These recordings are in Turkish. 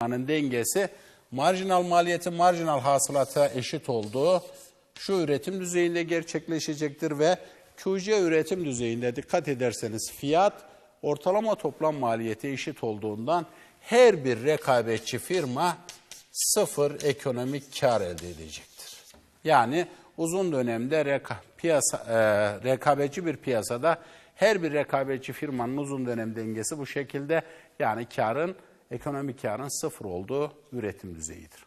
firmanın dengesi marjinal maliyetin marjinal hasılata eşit olduğu şu üretim düzeyinde gerçekleşecektir ve QC üretim düzeyinde dikkat ederseniz fiyat ortalama toplam maliyeti eşit olduğundan her bir rekabetçi firma sıfır ekonomik kar elde edecektir. Yani uzun dönemde reka, piyasa, e, rekabetçi bir piyasada her bir rekabetçi firmanın uzun dönem dengesi bu şekilde yani karın ekonomik karın sıfır olduğu üretim düzeyidir.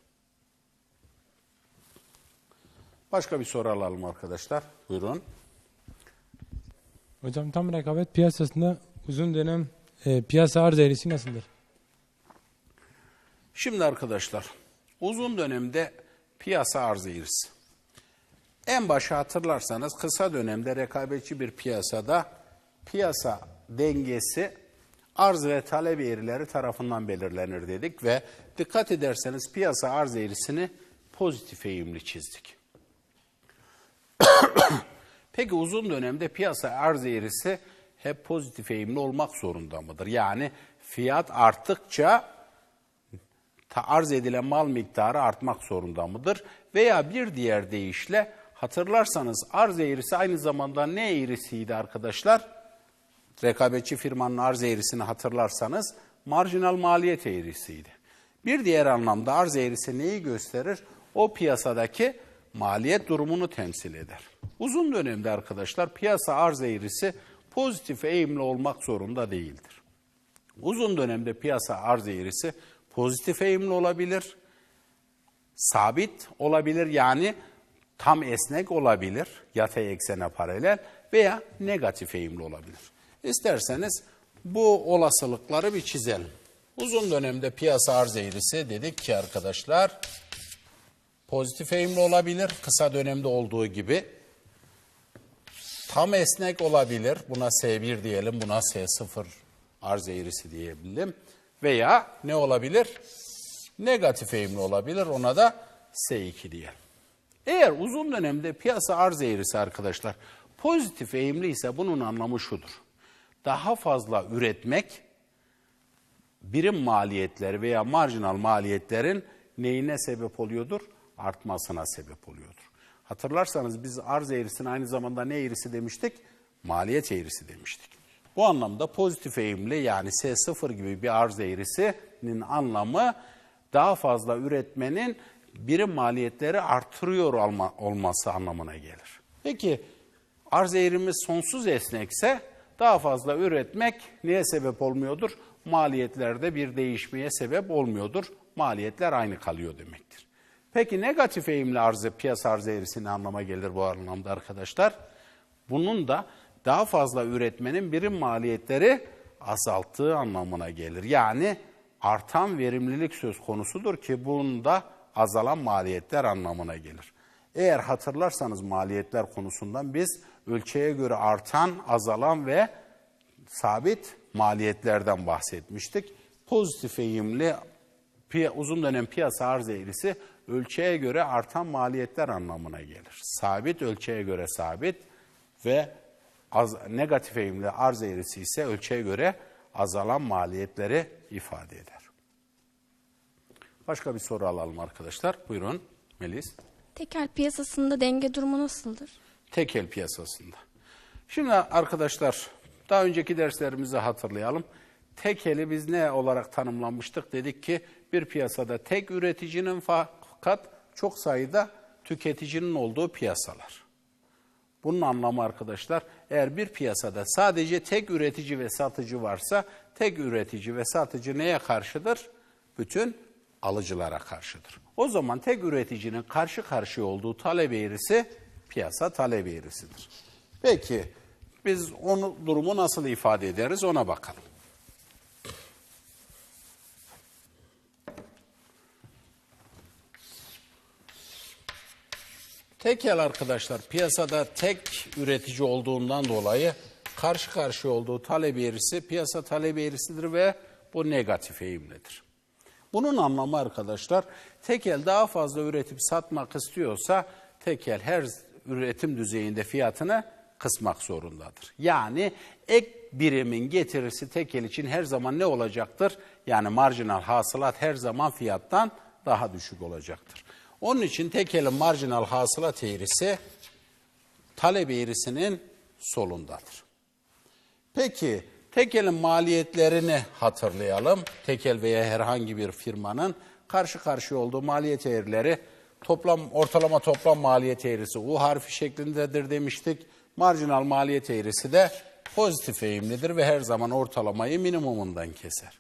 Başka bir soru alalım arkadaşlar. Buyurun. Hocam tam rekabet piyasasında uzun dönem e, piyasa arz eğrisi nasıldır? Şimdi arkadaşlar uzun dönemde piyasa arz eğrisi. En başa hatırlarsanız kısa dönemde rekabetçi bir piyasada piyasa dengesi arz ve talep eğrileri tarafından belirlenir dedik ve dikkat ederseniz piyasa arz eğrisini pozitif eğimli çizdik. Peki uzun dönemde piyasa arz eğrisi hep pozitif eğimli olmak zorunda mıdır? Yani fiyat arttıkça arz edilen mal miktarı artmak zorunda mıdır? Veya bir diğer deyişle hatırlarsanız arz eğrisi aynı zamanda ne eğrisiydi arkadaşlar? Rekabetçi firmanın arz eğrisini hatırlarsanız marjinal maliyet eğrisiydi. Bir diğer anlamda arz eğrisi neyi gösterir? O piyasadaki maliyet durumunu temsil eder. Uzun dönemde arkadaşlar piyasa arz eğrisi pozitif eğimli olmak zorunda değildir. Uzun dönemde piyasa arz eğrisi pozitif eğimli olabilir, sabit olabilir yani tam esnek olabilir, yatay eksene paralel veya negatif eğimli olabilir. İsterseniz bu olasılıkları bir çizelim. Uzun dönemde piyasa arz eğrisi dedik ki arkadaşlar pozitif eğimli olabilir, kısa dönemde olduğu gibi. Tam esnek olabilir, buna S1 diyelim, buna S0 arz eğrisi diyebilirim. Veya ne olabilir? Negatif eğimli olabilir, ona da S2 diyelim. Eğer uzun dönemde piyasa arz eğrisi arkadaşlar pozitif eğimli ise bunun anlamı şudur. Daha fazla üretmek birim maliyetleri veya marjinal maliyetlerin neyine sebep oluyordur? Artmasına sebep oluyordur. Hatırlarsanız biz arz eğrisine aynı zamanda ne eğrisi demiştik? Maliyet eğrisi demiştik. Bu anlamda pozitif eğimli yani S0 gibi bir arz eğrisinin anlamı daha fazla üretmenin birim maliyetleri artırıyor olma, olması anlamına gelir. Peki arz eğrimiz sonsuz esnekse daha fazla üretmek neye sebep olmuyordur? Maliyetlerde bir değişmeye sebep olmuyordur. Maliyetler aynı kalıyor demektir. Peki negatif eğimli arzı, piyasa arz eğrisi ne anlama gelir bu anlamda arkadaşlar? Bunun da daha fazla üretmenin birim maliyetleri azalttığı anlamına gelir. Yani artan verimlilik söz konusudur ki bunda azalan maliyetler anlamına gelir. Eğer hatırlarsanız maliyetler konusundan biz ölçeğe göre artan, azalan ve sabit maliyetlerden bahsetmiştik. Pozitif eğimli uzun dönem piyasa arz eğrisi ölçeğe göre artan maliyetler anlamına gelir. Sabit ölçeğe göre sabit ve az, negatif eğimli arz eğrisi ise ölçeğe göre azalan maliyetleri ifade eder. Başka bir soru alalım arkadaşlar. Buyurun Melis. Tekel piyasasında denge durumu nasıldır? Tekel piyasasında. Şimdi arkadaşlar daha önceki derslerimizi hatırlayalım. Tekeli biz ne olarak tanımlamıştık? Dedik ki bir piyasada tek üreticinin fakat çok sayıda tüketicinin olduğu piyasalar. Bunun anlamı arkadaşlar eğer bir piyasada sadece tek üretici ve satıcı varsa tek üretici ve satıcı neye karşıdır? Bütün alıcılara karşıdır. O zaman tek üreticinin karşı karşıya olduğu talep eğrisi piyasa talep eğrisidir. Peki biz onu durumu nasıl ifade ederiz ona bakalım. Tekel arkadaşlar piyasada tek üretici olduğundan dolayı karşı karşıya olduğu talep eğrisi piyasa talep eğrisidir ve bu negatif eğimlidir. Bunun anlamı arkadaşlar tekel daha fazla üretip satmak istiyorsa tekel her üretim düzeyinde fiyatını kısmak zorundadır. Yani ek birimin getirisi tekel için her zaman ne olacaktır? Yani marjinal hasılat her zaman fiyattan daha düşük olacaktır. Onun için tekelin marjinal hasılat eğrisi talep eğrisinin solundadır. Peki tekelin maliyetlerini hatırlayalım. Tekel veya herhangi bir firmanın karşı karşıya olduğu maliyet eğrileri toplam ortalama toplam maliyet eğrisi U harfi şeklindedir demiştik. Marjinal maliyet eğrisi de pozitif eğimlidir ve her zaman ortalamayı minimumundan keser.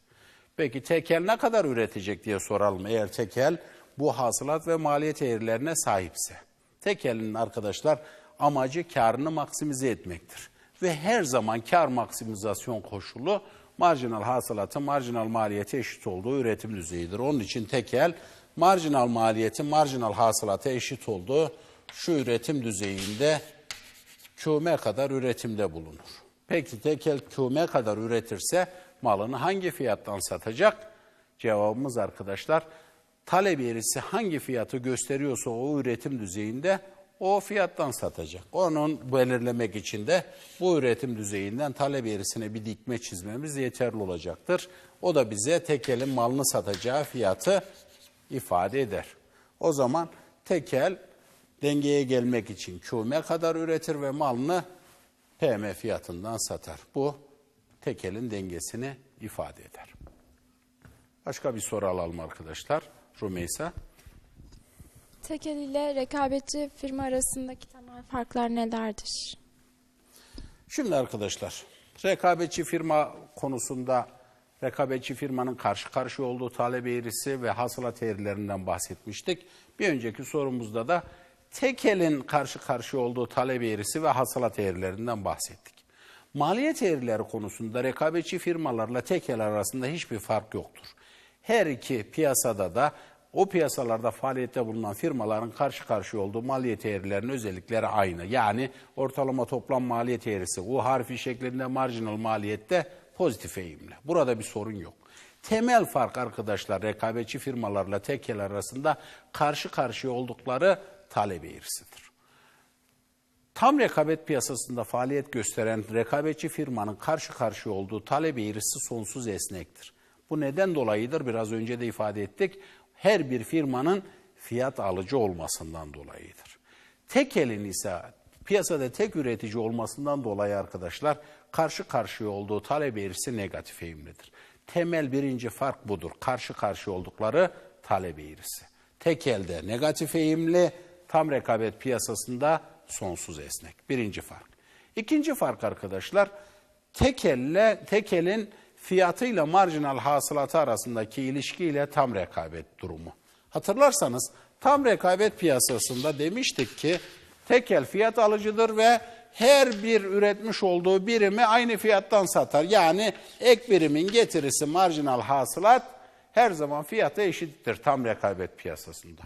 Peki tekel ne kadar üretecek diye soralım eğer tekel bu hasılat ve maliyet eğrilerine sahipse. Tekelin arkadaşlar amacı karını maksimize etmektir. Ve her zaman kar maksimizasyon koşulu marjinal hasılatı marjinal maliyeti eşit olduğu üretim düzeyidir. Onun için tekel marjinal maliyeti marjinal hasılata eşit olduğu şu üretim düzeyinde küme kadar üretimde bulunur. Peki tekel küme kadar üretirse malını hangi fiyattan satacak? Cevabımız arkadaşlar talep eğrisi hangi fiyatı gösteriyorsa o üretim düzeyinde o fiyattan satacak. Onun belirlemek için de bu üretim düzeyinden talep eğrisine bir dikme çizmemiz yeterli olacaktır. O da bize tekelin malını satacağı fiyatı ifade eder. O zaman tekel dengeye gelmek için küme kadar üretir ve malını PM fiyatından satar. Bu tekelin dengesini ifade eder. Başka bir soru alalım arkadaşlar. Rumeysa. Tekel ile rekabetçi firma arasındaki temel farklar nelerdir? Şimdi arkadaşlar, rekabetçi firma konusunda rekabetçi firmanın karşı karşıya olduğu talep eğrisi ve hasılat eğrilerinden bahsetmiştik. Bir önceki sorumuzda da tekelin karşı karşıya olduğu talep eğrisi ve hasılat eğrilerinden bahsettik. Maliyet eğrileri konusunda rekabetçi firmalarla tekel arasında hiçbir fark yoktur. Her iki piyasada da o piyasalarda faaliyette bulunan firmaların karşı karşıya olduğu maliyet eğrilerinin özellikleri aynı. Yani ortalama toplam maliyet eğrisi U harfi şeklinde marjinal maliyette pozitif eğimli. Burada bir sorun yok. Temel fark arkadaşlar rekabetçi firmalarla tekel arasında karşı karşıya oldukları talep eğrisidir. Tam rekabet piyasasında faaliyet gösteren rekabetçi firmanın karşı karşıya olduğu talep eğrisi sonsuz esnektir. Bu neden dolayıdır? Biraz önce de ifade ettik. Her bir firmanın fiyat alıcı olmasından dolayıdır. Tek elin ise piyasada tek üretici olmasından dolayı arkadaşlar karşı karşıya olduğu talep eğrisi negatif eğimlidir. Temel birinci fark budur. Karşı karşıya oldukları talep eğrisi. Tek elde negatif eğimli, tam rekabet piyasasında sonsuz esnek. Birinci fark. İkinci fark arkadaşlar tekelle tekelin fiyatıyla marjinal hasılatı arasındaki ilişkiyle tam rekabet durumu. Hatırlarsanız tam rekabet piyasasında demiştik ki tekel fiyat alıcıdır ve her bir üretmiş olduğu birimi aynı fiyattan satar. Yani ek birimin getirisi marjinal hasılat her zaman fiyata eşittir tam rekabet piyasasında.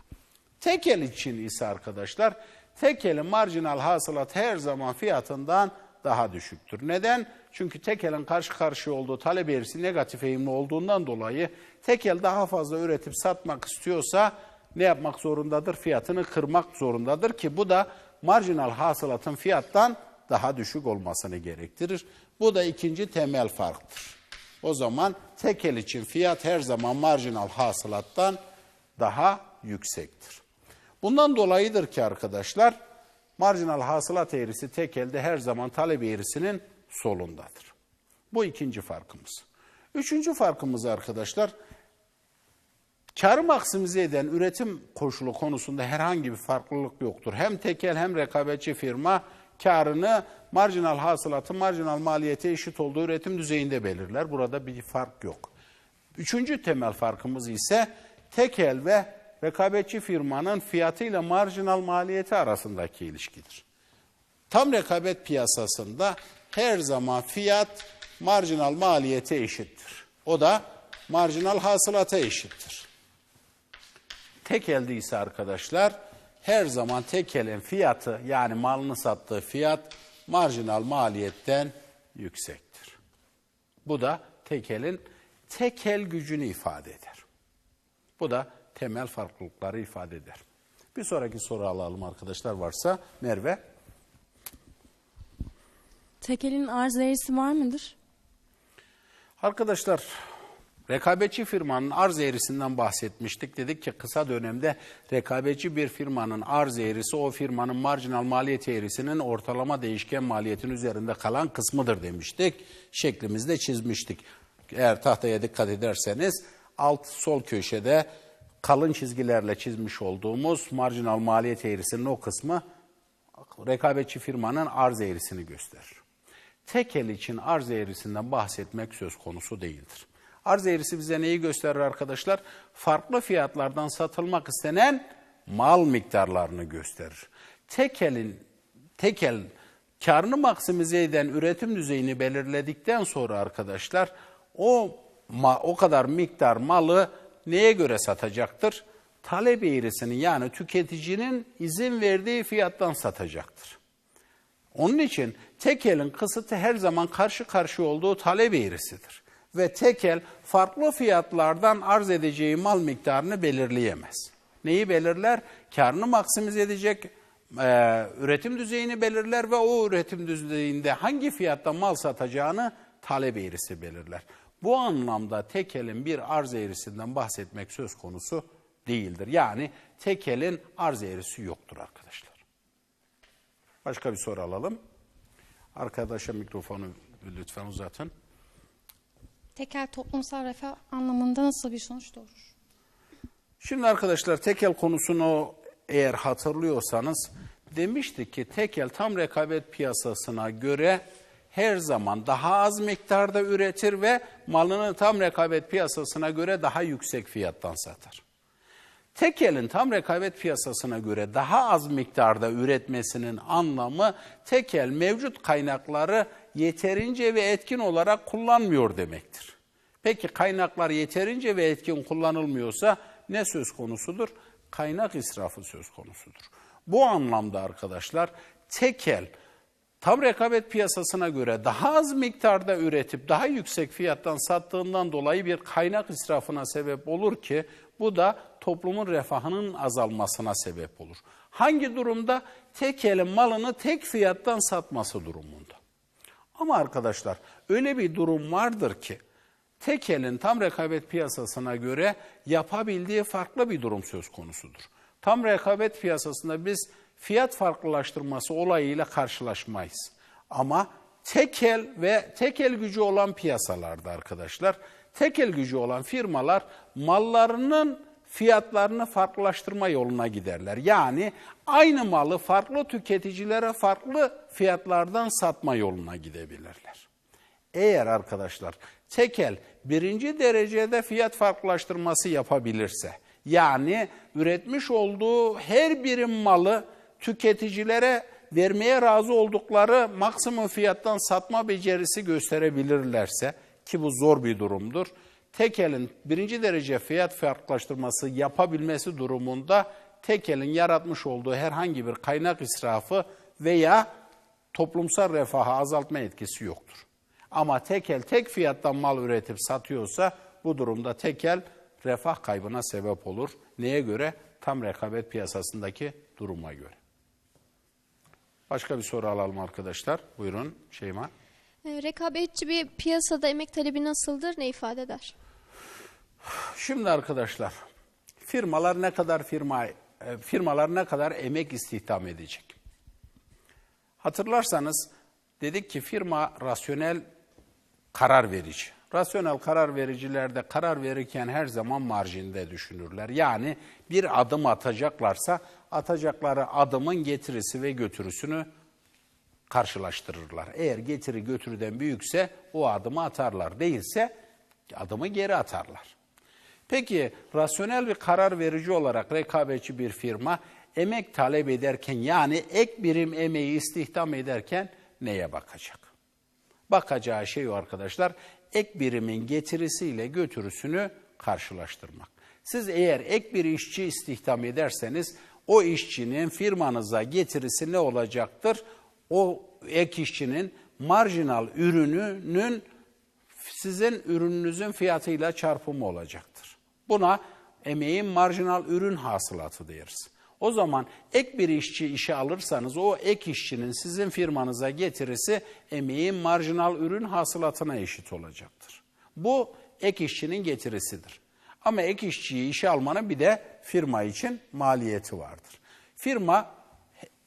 Tekel için ise arkadaşlar tekelin marjinal hasılat her zaman fiyatından daha düşüktür. Neden? Çünkü tekelin karşı karşıya olduğu talep eğrisi negatif eğimli olduğundan dolayı tekel daha fazla üretip satmak istiyorsa ne yapmak zorundadır? Fiyatını kırmak zorundadır ki bu da marjinal hasılatın fiyattan daha düşük olmasını gerektirir. Bu da ikinci temel farktır. O zaman tekel için fiyat her zaman marjinal hasılattan daha yüksektir. Bundan dolayıdır ki arkadaşlar marjinal hasılat eğrisi tekelde her zaman talep eğrisinin solundadır. Bu ikinci farkımız. Üçüncü farkımız arkadaşlar karı maksimize eden üretim koşulu konusunda herhangi bir farklılık yoktur. Hem tekel hem rekabetçi firma karını marjinal hasılatı marjinal maliyete eşit olduğu üretim düzeyinde belirler. Burada bir fark yok. Üçüncü temel farkımız ise tekel ve rekabetçi firmanın fiyatıyla marjinal maliyeti arasındaki ilişkidir. Tam rekabet piyasasında her zaman fiyat marjinal maliyete eşittir. O da marjinal hasılata eşittir. Tek elde ise arkadaşlar her zaman tekelin fiyatı yani malını sattığı fiyat marjinal maliyetten yüksektir. Bu da tekelin tekel gücünü ifade eder. Bu da temel farklılıkları ifade eder. Bir sonraki soru alalım arkadaşlar varsa Merve. Tekelin arz eğrisi var mıdır? Arkadaşlar rekabetçi firmanın arz eğrisinden bahsetmiştik. Dedik ki kısa dönemde rekabetçi bir firmanın arz eğrisi o firmanın marjinal maliyet eğrisinin ortalama değişken maliyetin üzerinde kalan kısmıdır demiştik. Şeklimizde çizmiştik. Eğer tahtaya dikkat ederseniz alt sol köşede kalın çizgilerle çizmiş olduğumuz marjinal maliyet eğrisinin o kısmı rekabetçi firmanın arz eğrisini gösterir. Tekel için arz eğrisinden bahsetmek söz konusu değildir. Arz eğrisi bize neyi gösterir arkadaşlar? Farklı fiyatlardan satılmak istenen mal miktarlarını gösterir. Tekel'in tekel karını maksimize eden üretim düzeyini belirledikten sonra arkadaşlar o o kadar miktar malı neye göre satacaktır? Talep eğrisini yani tüketicinin izin verdiği fiyattan satacaktır. Onun için tekelin kısıtı her zaman karşı karşıya olduğu talep eğrisidir. Ve tekel farklı fiyatlardan arz edeceği mal miktarını belirleyemez. Neyi belirler? Karını maksimize edecek e, üretim düzeyini belirler ve o üretim düzeyinde hangi fiyatta mal satacağını talep eğrisi belirler. Bu anlamda tekelin bir arz eğrisinden bahsetmek söz konusu değildir. Yani tekelin arz eğrisi yoktur arkadaşlar. Başka bir soru alalım. Arkadaşa mikrofonu lütfen uzatın. Tekel toplumsal refah anlamında nasıl bir sonuç doğurur? Şimdi arkadaşlar tekel konusunu eğer hatırlıyorsanız demiştik ki tekel tam rekabet piyasasına göre her zaman daha az miktarda üretir ve malını tam rekabet piyasasına göre daha yüksek fiyattan satar. Tekel'in tam rekabet piyasasına göre daha az miktarda üretmesinin anlamı tekel mevcut kaynakları yeterince ve etkin olarak kullanmıyor demektir. Peki kaynaklar yeterince ve etkin kullanılmıyorsa ne söz konusudur? Kaynak israfı söz konusudur. Bu anlamda arkadaşlar tekel tam rekabet piyasasına göre daha az miktarda üretip daha yüksek fiyattan sattığından dolayı bir kaynak israfına sebep olur ki bu da toplumun refahının azalmasına sebep olur. Hangi durumda? Tek elin malını tek fiyattan satması durumunda. Ama arkadaşlar öyle bir durum vardır ki tek elin tam rekabet piyasasına göre yapabildiği farklı bir durum söz konusudur. Tam rekabet piyasasında biz fiyat farklılaştırması olayıyla karşılaşmayız. Ama tekel ve tekel gücü olan piyasalarda arkadaşlar, tekel gücü olan firmalar mallarının fiyatlarını farklılaştırma yoluna giderler. Yani aynı malı farklı tüketicilere farklı fiyatlardan satma yoluna gidebilirler. Eğer arkadaşlar tekel birinci derecede fiyat farklılaştırması yapabilirse, yani üretmiş olduğu her birim malı tüketicilere vermeye razı oldukları maksimum fiyattan satma becerisi gösterebilirlerse ki bu zor bir durumdur. Tekel'in birinci derece fiyat farklılaştırması yapabilmesi durumunda Tekel'in yaratmış olduğu herhangi bir kaynak israfı veya toplumsal refahı azaltma etkisi yoktur. Ama Tekel tek fiyattan mal üretip satıyorsa bu durumda Tekel refah kaybına sebep olur. Neye göre? Tam rekabet piyasasındaki duruma göre. Başka bir soru alalım arkadaşlar. Buyurun Şeyma. E, Rekabetçi bir piyasada emek talebi nasıldır, ne ifade eder? Şimdi arkadaşlar firmalar ne kadar firma e, firmalar ne kadar emek istihdam edecek? Hatırlarsanız dedik ki firma rasyonel karar verici. Rasyonel karar vericilerde karar verirken her zaman marjinde düşünürler. Yani bir adım atacaklarsa atacakları adımın getirisi ve götürüsünü karşılaştırırlar. Eğer getiri götürüden büyükse o adımı atarlar. Değilse adımı geri atarlar. Peki rasyonel bir karar verici olarak rekabetçi bir firma emek talep ederken yani ek birim emeği istihdam ederken neye bakacak? Bakacağı şey o arkadaşlar ek birimin getirisiyle götürüsünü karşılaştırmak. Siz eğer ek bir işçi istihdam ederseniz o işçinin firmanıza getirisi ne olacaktır? O ek işçinin marjinal ürününün sizin ürününüzün fiyatıyla çarpımı olacaktır. Buna emeğin marjinal ürün hasılatı deriz. O zaman ek bir işçi işe alırsanız o ek işçinin sizin firmanıza getirisi emeğin marjinal ürün hasılatına eşit olacaktır. Bu ek işçinin getirisidir. Ama ek işçiyi işe almanın bir de firma için maliyeti vardır. Firma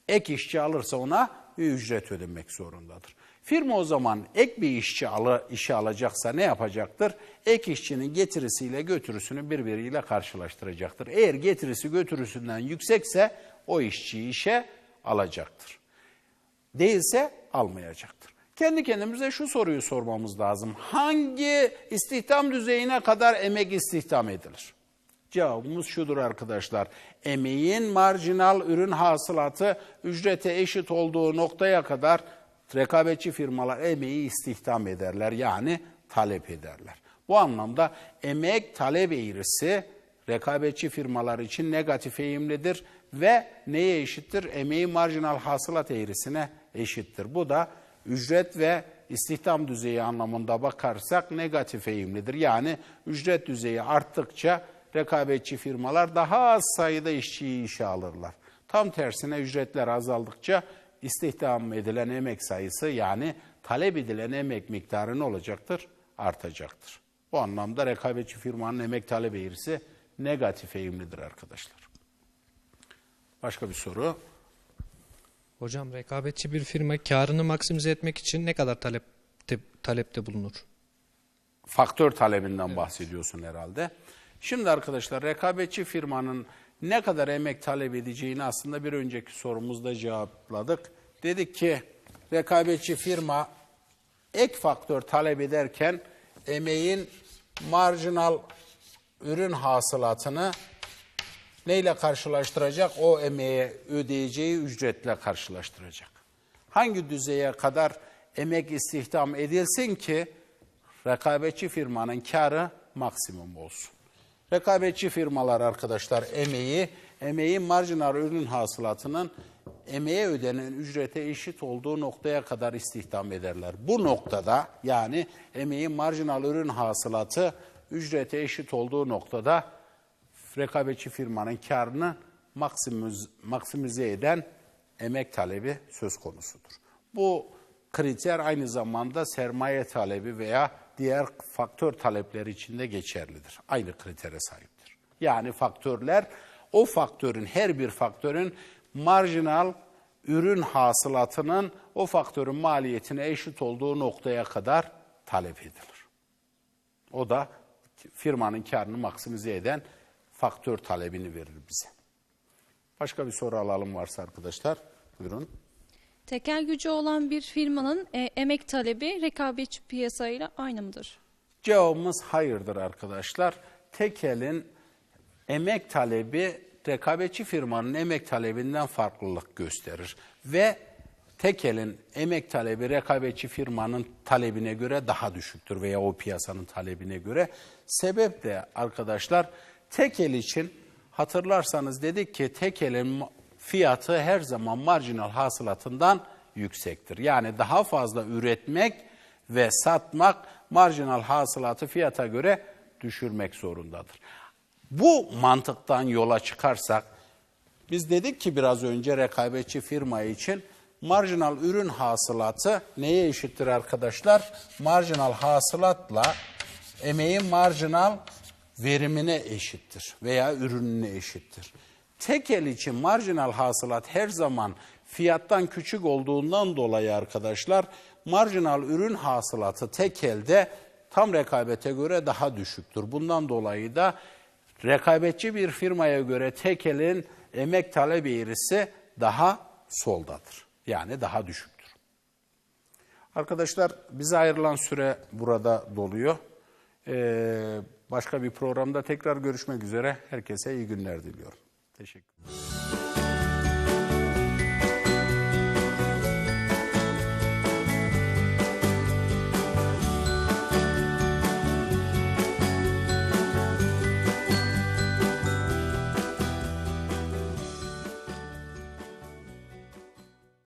ek işçi alırsa ona bir ücret ödemek zorundadır. Firma o zaman ek bir işçi alı, işe alacaksa ne yapacaktır? Ek işçinin getirisiyle götürüsünü birbiriyle karşılaştıracaktır. Eğer getirisi götürüsünden yüksekse o işçiyi işe alacaktır. Değilse almayacaktır. Kendi kendimize şu soruyu sormamız lazım. Hangi istihdam düzeyine kadar emek istihdam edilir? Cevabımız şudur arkadaşlar. Emeğin marjinal ürün hasılatı ücrete eşit olduğu noktaya kadar rekabetçi firmalar emeği istihdam ederler. Yani talep ederler. Bu anlamda emek talep eğrisi rekabetçi firmalar için negatif eğimlidir ve neye eşittir? Emeğin marjinal hasılat eğrisine eşittir. Bu da ücret ve istihdam düzeyi anlamında bakarsak negatif eğimlidir. Yani ücret düzeyi arttıkça rekabetçi firmalar daha az sayıda işçiyi işe alırlar. Tam tersine ücretler azaldıkça istihdam edilen emek sayısı yani talep edilen emek miktarı ne olacaktır? Artacaktır. Bu anlamda rekabetçi firmanın emek talep eğrisi negatif eğimlidir arkadaşlar. Başka bir soru. Hocam rekabetçi bir firma karını maksimize etmek için ne kadar talepte, talepte bulunur? faktör talebinden bahsediyorsun herhalde. Şimdi arkadaşlar rekabetçi firmanın ne kadar emek talep edeceğini aslında bir önceki sorumuzda cevapladık. Dedik ki rekabetçi firma ek faktör talep ederken emeğin marjinal ürün hasılatını neyle karşılaştıracak? O emeğe ödeyeceği ücretle karşılaştıracak. Hangi düzeye kadar emek istihdam edilsin ki rekabetçi firmanın karı maksimum olsun. Rekabetçi firmalar arkadaşlar emeği, emeğin marjinal ürün hasılatının emeğe ödenen ücrete eşit olduğu noktaya kadar istihdam ederler. Bu noktada yani emeğin marjinal ürün hasılatı ücrete eşit olduğu noktada rekabetçi firmanın karını maksimiz, maksimize eden emek talebi söz konusudur. Bu kriter aynı zamanda sermaye talebi veya diğer faktör talepleri için de geçerlidir. Aynı kritere sahiptir. Yani faktörler o faktörün her bir faktörün marjinal ürün hasılatının o faktörün maliyetine eşit olduğu noktaya kadar talep edilir. O da firmanın karını maksimize eden faktör talebini verir bize. Başka bir soru alalım varsa arkadaşlar. Buyurun. Tekel gücü olan bir firmanın e, emek talebi rekabetçi piyasayla aynı mıdır? Cevabımız hayırdır arkadaşlar. Tekel'in emek talebi rekabetçi firmanın emek talebinden farklılık gösterir. Ve Tekel'in emek talebi rekabetçi firmanın talebine göre daha düşüktür veya o piyasanın talebine göre. Sebep de arkadaşlar Tekel için hatırlarsanız dedik ki Tekel'in fiyatı her zaman marjinal hasılatından yüksektir. Yani daha fazla üretmek ve satmak marjinal hasılatı fiyata göre düşürmek zorundadır. Bu mantıktan yola çıkarsak biz dedik ki biraz önce rekabetçi firma için marjinal ürün hasılatı neye eşittir arkadaşlar? Marjinal hasılatla emeğin marjinal verimine eşittir veya ürününe eşittir. Tekel için marjinal hasılat her zaman fiyattan küçük olduğundan dolayı arkadaşlar marjinal ürün hasılatı tekelde tam rekabete göre daha düşüktür. Bundan dolayı da rekabetçi bir firmaya göre tekelin emek talep eğrisi daha soldadır. Yani daha düşüktür. Arkadaşlar bize ayrılan süre burada doluyor. Ee, başka bir programda tekrar görüşmek üzere. Herkese iyi günler diliyorum. Teşekkür